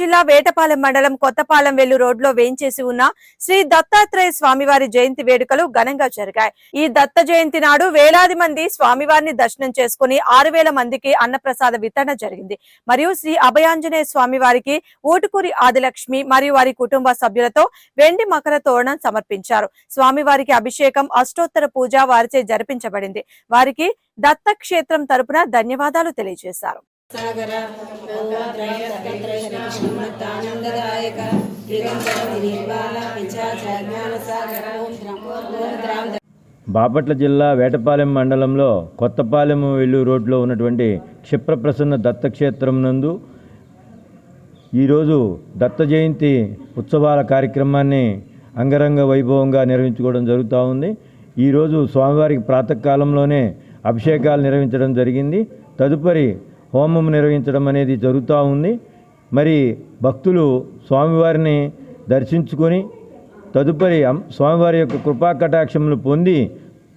జిల్లా వేటపాలెం మండలం కొత్తపాలెం వెల్లు రోడ్లో వేయించేసి ఉన్న శ్రీ దత్తాత్రేయ స్వామివారి జయంతి వేడుకలు ఘనంగా జరిగాయి. ఈ దత్త జయంతి నాడు వేలాది మంది స్వామివారిని దర్శనం చేసుకుని ఆరు వేల మందికి అన్నప్రసాద వితరణ జరిగింది. మరియు శ్రీ అభయాంజనేయ స్వామి వారికి ఊటుకూరి ఆదిలక్ష్మి మరియు వారి కుటుంబ సభ్యులతో వెండి మకర తోరణం సమర్పించారు. స్వామివారికి అభిషేకం అష్టోత్తర పూజ వారిచే జరిపించబడింది. వారికి దత్త క్షేత్రం తరపున ధన్యవాదాలు తెలియజేశారు. సాగర జ్ఞాన సాగర ఓం ద్రాం బాపట్ల జిల్లా వేటపాలెం మండలంలో కొత్తపాలెం వెల్లూరు రోడ్లో ఉన్నటువంటి క్షిప్రప్రసన్న దత్తక్షేత్రం నందు ఈరోజు దత్త జయంతి ఉత్సవాల కార్యక్రమాన్ని అంగరంగ వైభవంగా నిర్వహించుకోవడం జరుగుతూ ఉంది. ఈరోజు స్వామివారికి ప్రాతకాలంలోనే అభిషేకాలు నిర్వహించడం జరిగింది. తదుపరి హోమం నిర్వహించడం అనేది జరుగుతూ ఉంది. మరి భక్తులు స్వామివారిని దర్శించుకొని తదుపరి అం- స్వామివారి యొక్క కృపా కటాక్షములు పొంది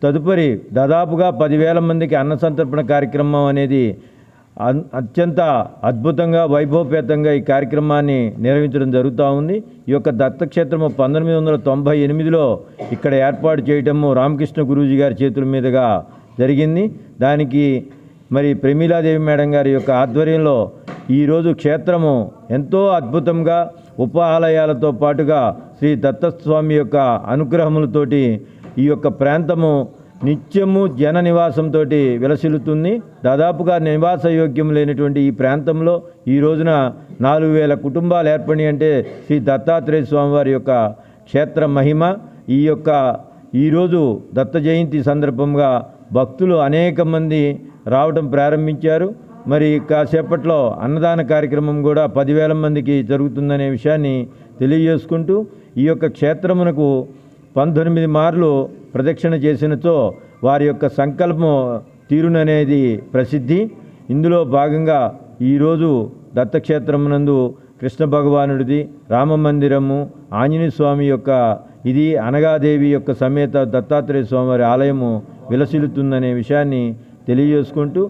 తదుపరి దాదాపుగా పదివేల మందికి అన్న సంతర్పణ కార్యక్రమం అనేది అన్- అత్యంత అద్భుతంగా వైభవపేతంగా ఈ కార్యక్రమాన్ని నిర్వహించడం జరుగుతూ ఉంది. ఈ యొక్క దత్తక్షేత్రము పంతొమ్మిది వందల తొంభై ఎనిమిదిలో ఇక్కడ ఏర్పాటు చేయటము రామకృష్ణ గురూజీ గారి చేతుల మీదుగా జరిగింది. దానికి మరి ప్రమీలాదేవి మేడం గారి యొక్క ఆధ్వర్యంలో ఈరోజు క్షేత్రము ఎంతో అద్భుతంగా ఉప ఆలయాలతో పాటుగా శ్రీ దత్తస్వామి యొక్క అనుగ్రహములతోటి ఈ యొక్క ప్రాంతము నిత్యము జన నివాసంతో విలసిల్లుతుంది. దాదాపుగా నివాస యోగ్యం లేనటువంటి ఈ ప్రాంతంలో ఈ రోజున నాలుగు వేల కుటుంబాలు ఏర్పడి అంటే శ్రీ దత్తాత్రేయ స్వామివారి యొక్క క్షేత్ర మహిమ ఈ యొక్క ఈరోజు దత్త జయంతి సందర్భంగా భక్తులు అనేక మంది రావడం ప్రారంభించారు. మరి కాసేపట్లో అన్నదాన కార్యక్రమం కూడా పదివేల మందికి జరుగుతుందనే విషయాన్ని తెలియజేసుకుంటూ ఈ యొక్క క్షేత్రమునకు పంతొమ్మిది మార్లు ప్రదక్షిణ చేసినతో వారి యొక్క సంకల్పం తీరుననేది ప్రసిద్ధి. ఇందులో భాగంగా ఈరోజు దత్తక్షేత్రమునందు కృష్ణ భగవానుడిది రామ మందిరము ఆంజనేయ స్వామి యొక్క ఇది అనగాదేవి యొక్క సమేత దత్తాత్రేయ స్వామివారి ఆలయము విలసిల్లుతుందనే విషయాన్ని తెలియజేసుకుంటూ